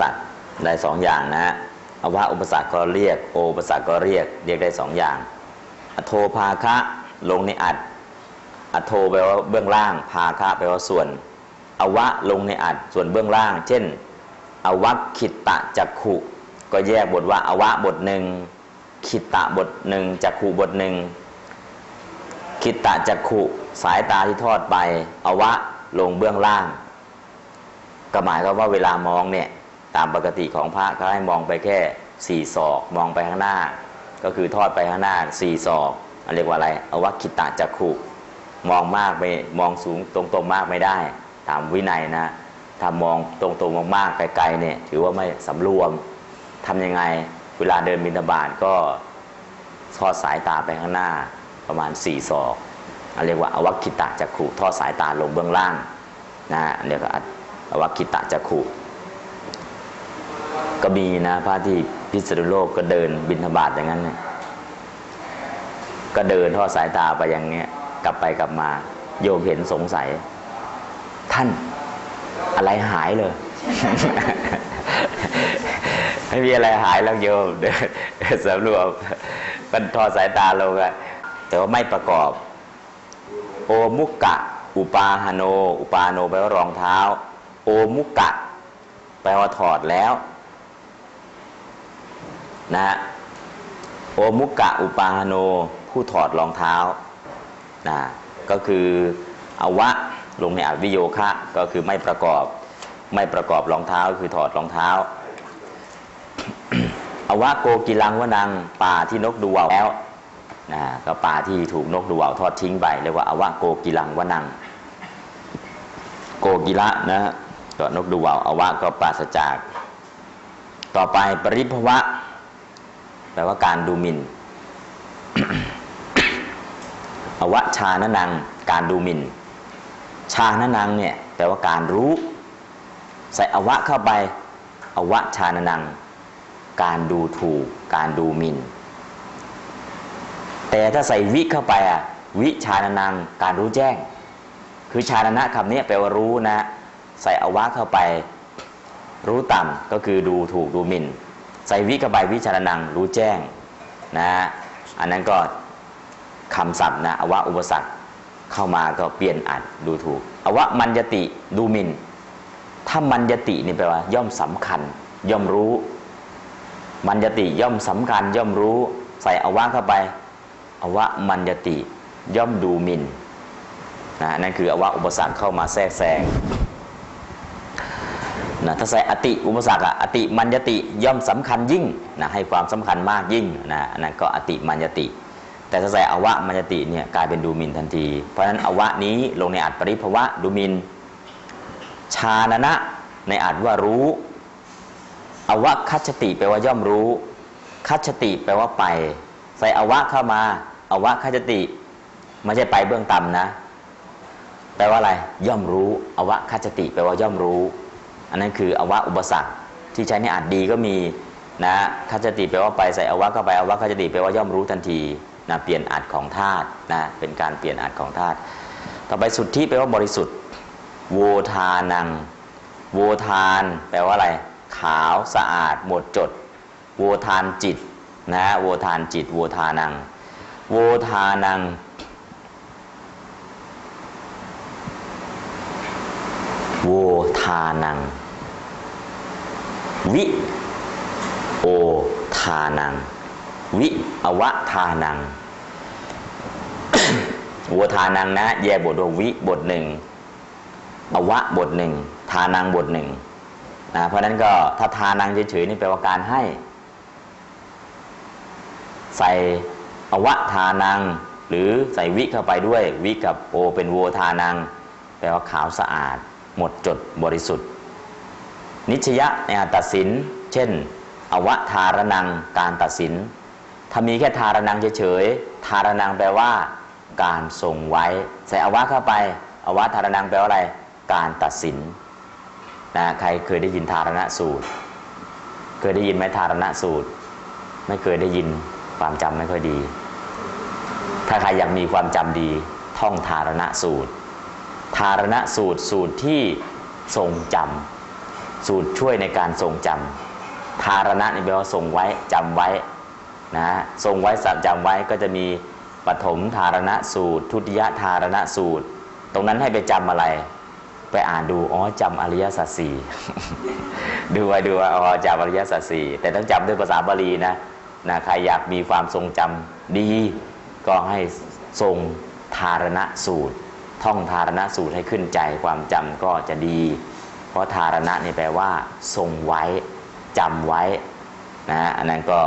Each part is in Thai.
สัตว์ได้สองอย่างนะฮะอวะอุปสรรคก็เรียก โออุปสรรคก็เรียก เรียกได้สองอย่าง อโทภาคะลงในอัดอโทแปลว่าเบื้องล่าง ภาคะแปลว่าส่วน อวะลงในอัดส่วนเบื้องล่าง เช่น อวัคคิตตะจักขุ ก็แยกบทว่าอวะบทหนึ่งคิตตะบทหนึ่งจักขุบทหนึ่งคิตตะจักขุสายตาที่ทอดไป อวะลงเบื้องล่าง ก็หมายความว่าเวลามองเนี่ย ตามปกติของพระเขาให้มองไปแค่สี่ศอก มองไปข้างหน้า ก็คือทอดไปข้างหน้าสี่ศอกอเรียกว่าอะไรอวัคคิตะจักขุมองมากไปมองสูงตรงๆมากไม่ได้ ตามวินัยนะถ้ามองตรงๆมากๆไกลๆเนี่ยถือว่าไม่สำรวมทำยังไงเวลาเดินบิณฑบาตก็ทอดสายตาไปข้างหน้าประมาณสี่ศอกอเรียกว่าอวัคคิตะจักขุทอดสายตาลงเบื้องล่างนะอันเรียกว่าอวัคคิตะจักขุ ก็มีนะพระที่พิษณุโลกก็เดินบิณฑบาตอย่างนั้นเนี่ยก็เดินทอดสายตาไปอย่างเงี้ย กลับไปกลับมา โยมเห็นสงสัย ท่านอะไรหายเลย ไม่มีอะไรหายแล้วโยมเดินสำรวมมันทอดสายตาลงอะแต่ว่าไม่ประกอบ โอมุกกะ อุปาหโน อุปาโนแปลว่ารองเท้า โอมุกกะ แปลว่าถอดแล้ว นะฮะโอมุกะอุปาหโนผู้ถอดรองเท้านะก็คืออวะลงในอวิโยคะก็คือไม่ประกอบไม่ประกอบรองเท้าคือถอดรองเท้าอวะโกกิลังวนังป่าที่นกดูว่าวแล้วนะก็ป่าที่ถูกนกดูว่าทอดทิ้งไปเรียกว่าอวะโกกิลังวนัง โกกิละนะก็นกดูว่าอวะก็ปราศจาก ต่อไปปริภวะ แปลว่าการดูหมิน่นอวชานนัง การดูหมิน่น ชานนังเนี่ยแปลว่าการรู้ ใส่อวะเข้าไป อวชานนัง การดูถูก การดูหมิน่น แต่ถ้าใส่วิเข้าไปอะวิชานนัง การรู้แจ้ง คือชานะคำนี้แปลว่ารู้นะ ใส่อวะเข้าไป รู้ต่ำก็คือดูถูกดูหมิน่น ใส่วิเข้าไปวิชานนังรู้แจ้งนะอันนั้นก็คำศัพท์นะอวะอุปสรรคเข้ามาก็เปลี่ยนอัดดูถูกอวะมัญญติดูมิน ถ้ามัญญตินี่แปลว่า ย่อมสำคัญ ย่อมรู้ มัญญติย่อมสำคัญ ย่อมรู้ ใส่อวะเข้าไปอวะมัญญติย่อมดูมิน่นนะนั่นคืออวะอุปสรรคเข้ามาแทรกแซง นะถ้าใส่อติอุปสรรคอติมัญญติย่อมสำคัญยิ่งนะให้ความสำคัญมากยิ่งนะนั่นก็อติมัญญติ แต่ถ้าใส่อวะมัญญติเนี่ยกลายเป็นดูหมินทันที เพราะฉะนั้นอวะนี้ลงในอัดปริภวะดูหมินชานะนะในอัดว่ารู้ อวะคัจติแปลว่าย่อมรู้คัจติแปลว่าไป ใส่อวะเข้ามาอวะคัจติไม่ใช่ไปเบื้องต่ำนะ แปลว่าอะไร ย่อมรู้ อวะคัจติ แปลว่าย่อมรู้ อันนั้นคืออวะอุปสรรคที่ใช้ในอัดดีก็มีนะคัจติแปลว่าไปใส่อวะเข้าไปอวะคัจติแปลว่าย่อมรู้ทันทีนะเปลี่ยนอัดของธาตุนะเป็นการเปลี่ยนอัดของธาตุต่อไปสุทธิแปลว่าบริสุทธิ์ โวทานัง โวทาน แปลว่าอะไร ขาวสะอาด หมดจด โวทานจิตนะโวทานจิต โวทานัง โวทานัง โวทานัง วิโอทานัง วิอวะทานังโวทานังนะ แยกบทว่าวิบทหนึ่งอวะบทหนึ่งทานังบทหนึ่งนะเพราะนั้นก็ถ้าทานังเฉยๆนี่แปลว่าการให้ ใส่อวะทานัง หรือใส่วิเข้าไปด้วย วิกับโอเป็นโวทานัง แปลว่าขาวสะอาด หมดจดบริสุทธิ์ นิชยะในตัดสิน เช่น อวะทารนังการตัดสิน ถ้ามีแค่ทารนังเฉยๆทารนังแปลว่า การทรงไว้ ใส่อวะเข้าไป อวะทารนังแปลว่าอะไร การตัดสินนะใครเคยได้ยินทารณสูตร เคยได้ยินไหมทารณสูตร ไม่เคยได้ยินความจำไม่ค่อยดี ถ้าใครอยากมีความจำดี ท่องทารณสูตร ทารณสูตรสูตรที่ทรงจสูตรช่วยในการทรงจำธารณะนี่แปลว่าทรงไว้จำไว้นะทรงไว้สัจจำไว้ก็จะมีปฐมธารณะสูตร ทุติยธารณะสูตร ตรงนั้นให้ไปจำอะไร ไปอ่านดูอ๋อจำอริยสัจสี่ดูไว้ดูว่าอ๋อจำอริยสัจสี่แต่ต้องจำด้วยภาษาบาลีนะนะใครอยากมีความทรงจำดี ก็ให้ทรงธารณะสูตร ท่องธารณะสูตรให้ขึ้นใจความจำก็จะดี เพราะธารณะนี่แปลว่า ทรงไว้จำไว้นะอันนั้นก็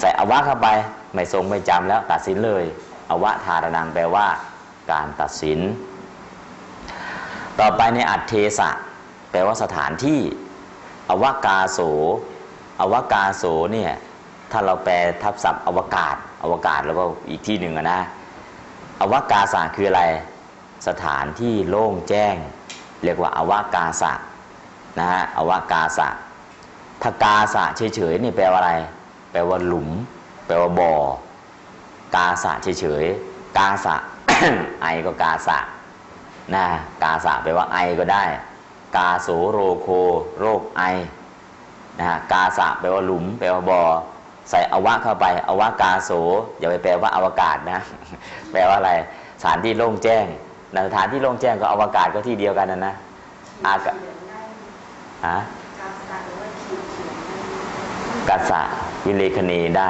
ใส่อวะเข้าไปไม่ทรงไม่จำแล้วตัดสินเลย อวะธารนังแปลว่า การตัดสิน ต่อไปในอัตเทสะแปลว่าสถานที่ อวกาโส อวกาโสเนี่ยถ้าเราแปลทับศัพท์อวกาศ อวกาศแล้วก็อีกที่หนึ่งนะ อวกาศะคืออะไร สถานที่โล่งแจ้ง เรียกว่าอวกาศะนะฮะอวกาศะถ้ากาศะเฉยๆนี่แปลว่าอะไร แปลว่าหลุม แปลว่าบ่อกาสะเฉยๆกาสะไอก็กาสะนะกาสะแปลว่าไอก็ได้ กาโสโรโค โรคไอนะฮะกาสะแปลว่าหลุม แปลว่าบ่อใส่อวะเข้าไปอวกาโสอย่าไปแปลว่าอวกาศนะ แปลว่าอะไรสถานที่โล่งแจ้ง สถานที่โล่งแจ้งกับอวกาศก็ที่เดียวกันนะนะอากาศฮะกาสะวิเลคเนได้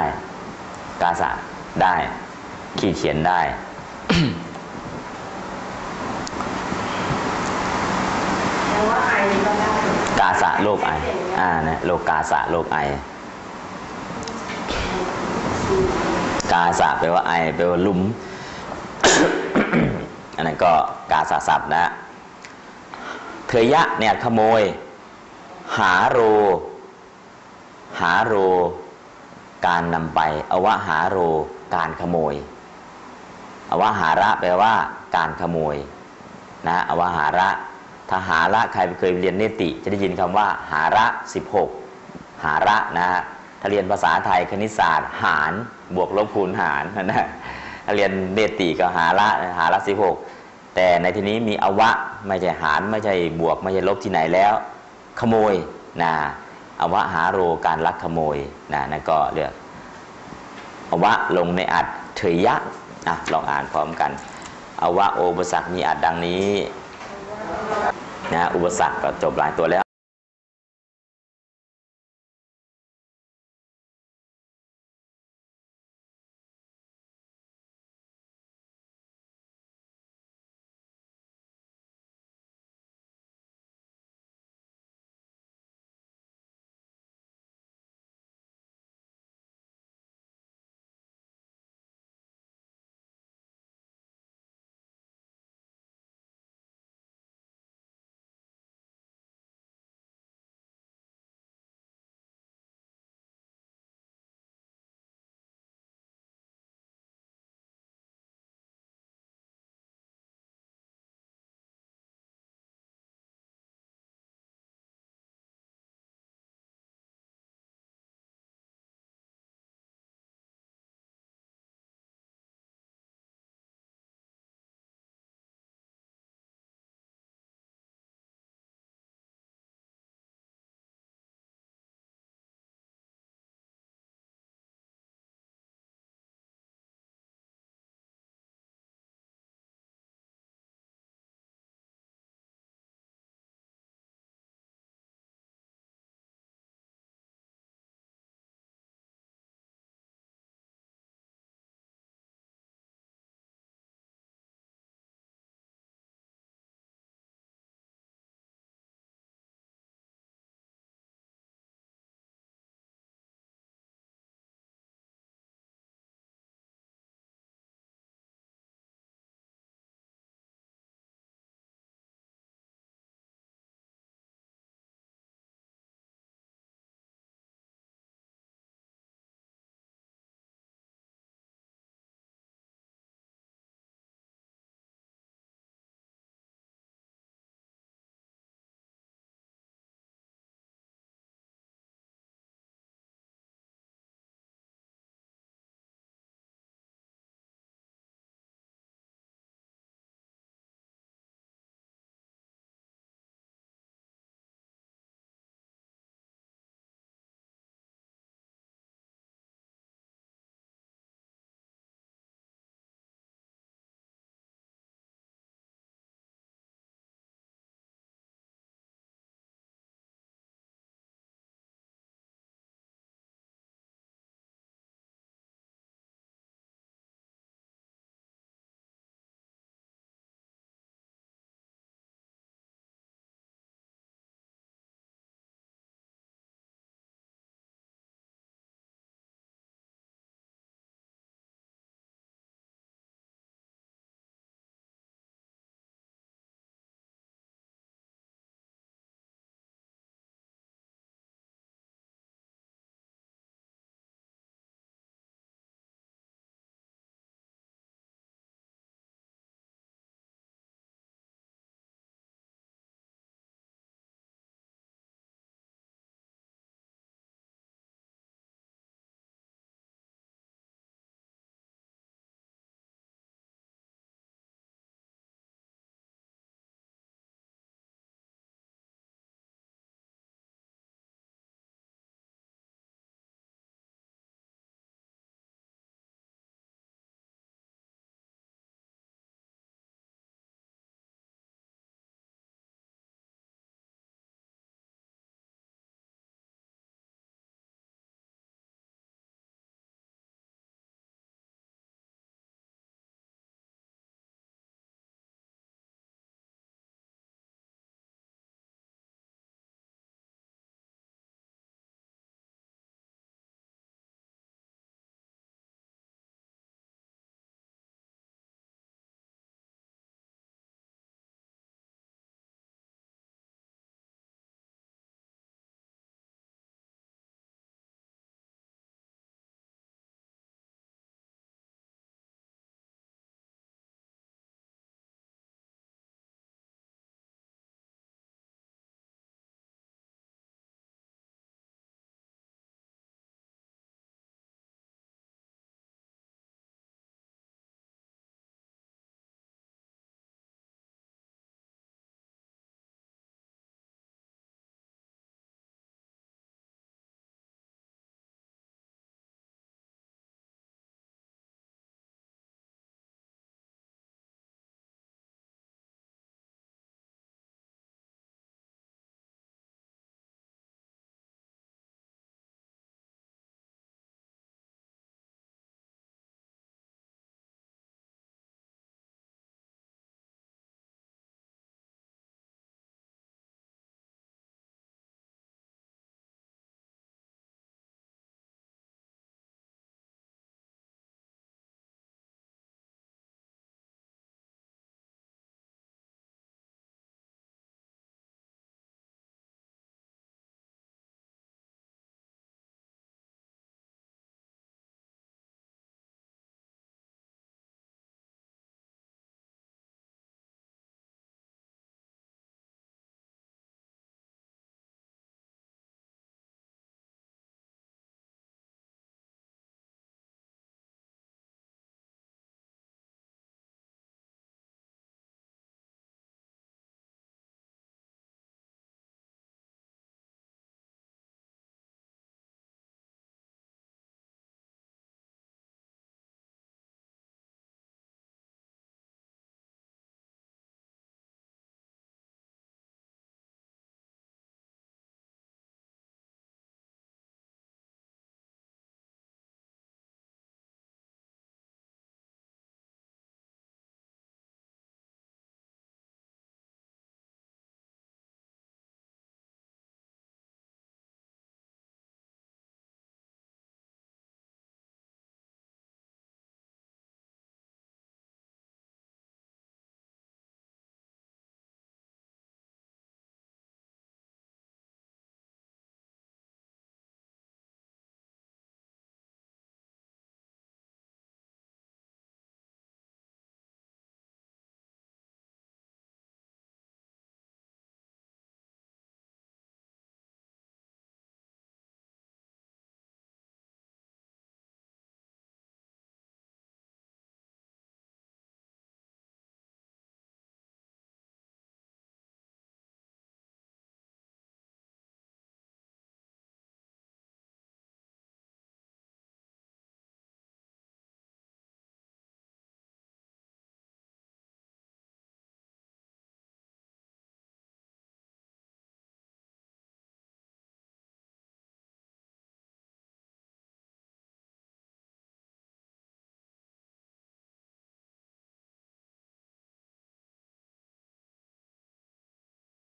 กาสะได้ ขีดเขียนได้ กาสะโรคไอ อ่านะโรคกาสะโรคไอ กาสะแปลว่าไอแปลว่าลุม อันนั้นก็กาสะศัพท์นะเทยะเนี่ยขโมย หาโร หาโร การนำไปอวะหาโร การขโมยอวะหาระแปลว่า การขโมยนะอวะหาระถ้าหาระใครเคยเรียนเนติ จะได้ยินคำว่า หาระ16 หาระนะฮะถ้าเรียนภาษาไทยคณิตศาสตร์ หารบวกลบคูณหารนะ เรียนเนติก็หาระหาระ16แต่ในที่นี้มีอวะไม่ใช่หารไม่ใช่บวกไม่ใช่ลบที่ไหนแล้ว ขโมยนะอวะหาโรการลักขโมยนะนั่นก็เรียกอวะลงในอัดเถยยะอะลองอ่านพร้อมกันอวะโอปสรรคมีอัดดังนี้นะอุปสรรคก็จบหลายตัวแล้ว